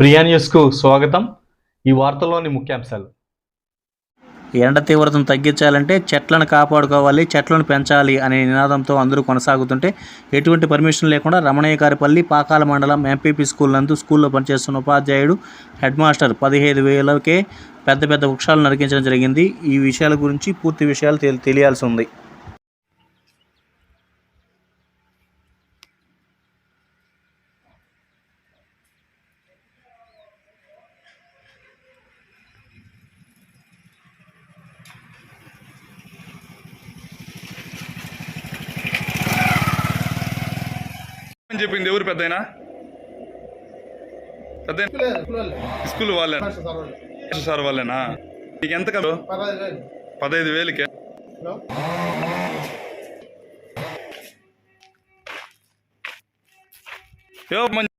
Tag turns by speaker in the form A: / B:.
A: ప్రియా న్యూస్కు స్వాగతం ఈ వార్తల్లోని ముఖ్యాంశాలు.
B: ఎండ తీవ్రతను తగ్గించాలంటే చెట్లను కాపాడుకోవాలి చెట్లను పెంచాలి అనే నినాదంతో అందరూ కొనసాగుతుంటే ఎటువంటి పర్మిషన్ లేకుండా రమణయ్య గారిపల్లి పాకాల మండలం ఎంపీపీ స్కూల్ నందు స్కూల్లో పనిచేస్తున్న ఉపాధ్యాయుడు హెడ్ మాస్టర్ పదిహేను వేలకే పెద్ద పెద్ద వృక్షాలు నరికించడం జరిగింది. ఈ విషయాల గురించి పూర్తి విషయాలు తెలియాల్సి ఉంది.
C: అని చెప్పింది ఎవరు పెద్ద పెద్ద స్కూల్ వాళ్ళేనా? సార్ వాళ్ళేనా? నీకు ఎంత కదా పదహైదు వేలకే. ఏవో మంచి